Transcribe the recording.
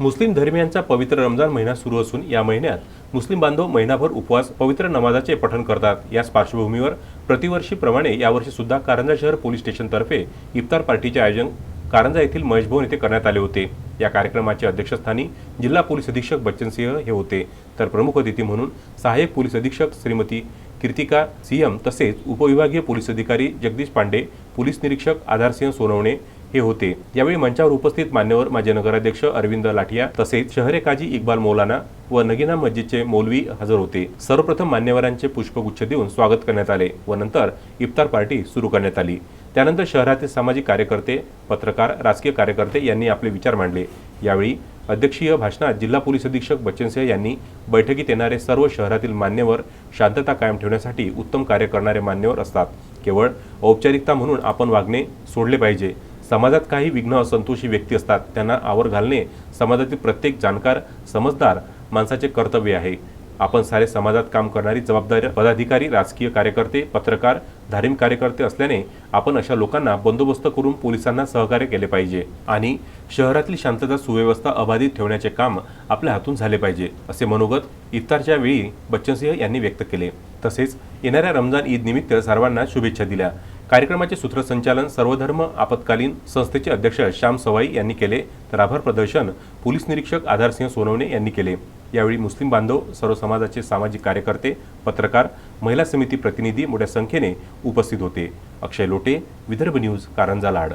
मुस्लिम धर्मियांचा पवित्र रमजान महिना सुरू असून या महिन्यात मुस्लिम बांधव महिनाभर उपवास पवित्र नमाजाचे पठण करतात. याच पार्श्वभूमीवर प्रतिवर्षीप्रमाणे यावर्षी सुद्धा कारंजा शहर पोलीस स्टेशनतर्फे इफ्तार पार्टीचे आयोजन कारंजा येथील महेश भवन येथे करण्यात आले होते. या कार्यक्रमाच्या अध्यक्षस्थानी जिल्हा पोलीस अधीक्षक बच्चन सिंह हे होते. तर प्रमुख अतिथी म्हणून सहाय्यक पोलीस अधीक्षक श्रीमती कीर्तिका सीएम तसेच उपविभागीय पोलीस अधिकारी जगदीश पांडे पोलीस निरीक्षक आधारसिंह सोनवणे हे होते. यावेळी मंचावर उपस्थित मान्यवर माजी नगराध्यक्ष अरविंद लाठिया तसेच शहरे काजी इक्बाल मौलाना व नगिना मस्जिदचे मौलवी हजर होते. सर्वप्रथम मान्यवरांचे पुष्पगुच्छ देऊन स्वागत करण्यात आले व नंतर इफ्तार पार्टी सुरू करण्यात आली. त्यानंतर शहरातील सामाजिक कार्यकर्ते पत्रकार राजकीय कार्यकर्ते यांनी आपले विचार मांडले. यावेळी अध्यक्षीय भाषणात जिल्हा पोलीस अधीक्षक बच्चनसिंह यांनी बैठकीत येणारे सर्व शहरातील मान्यवर शांतता कायम ठेवण्यासाठी उत्तम कार्य करणारे मान्यवर असतात. केवळ औपचारिकता म्हणून आपण वागणे सोडले पाहिजे. समाजात काही विघ्न असंतोषी व्यक्ती असतात त्यांना आवर घालणे समाजातील प्रत्येक जाणकार समजदार माणसाचे कर्तव्य आहे. आपण सारे समाजात काम करणारी जबाबदार पदाधिकारी राजकीय कार्यकर्ते पत्रकार धार्मिक कार्यकर्ते असल्याने आपण अशा लोकांना बंदोबस्त करून पोलिसांना सहकार्य केले पाहिजे आणि शहरातील शांतता सुव्यवस्था अबाधित ठेवण्याचे काम आपल्या हातून झाले पाहिजे असे मनोगत इफ्तारच्या वेळी बच्चनसिंह यांनी व्यक्त केले. तसेच येणाऱ्या रमजान ईद निमित्त सर्वांना शुभेच्छा दिल्या. कार्यक्रमाचे सूत्रसंचालन सर्वधर्म आपत्कालीन संस्थेचे अध्यक्ष श्याम सवाई यांनी केले तर आभार प्रदर्शन पोलीस निरीक्षक आधारसिंह सोनवणे यांनी केले. यावेळी मुस्लिम बांधव सर्व समाजाचे सामाजिक कार्यकर्ते पत्रकार महिला समिती प्रतिनिधी मोठ्या संख्येने उपस्थित होते. अक्षय लोटे विदर्भ न्यूज कारंजा लाड.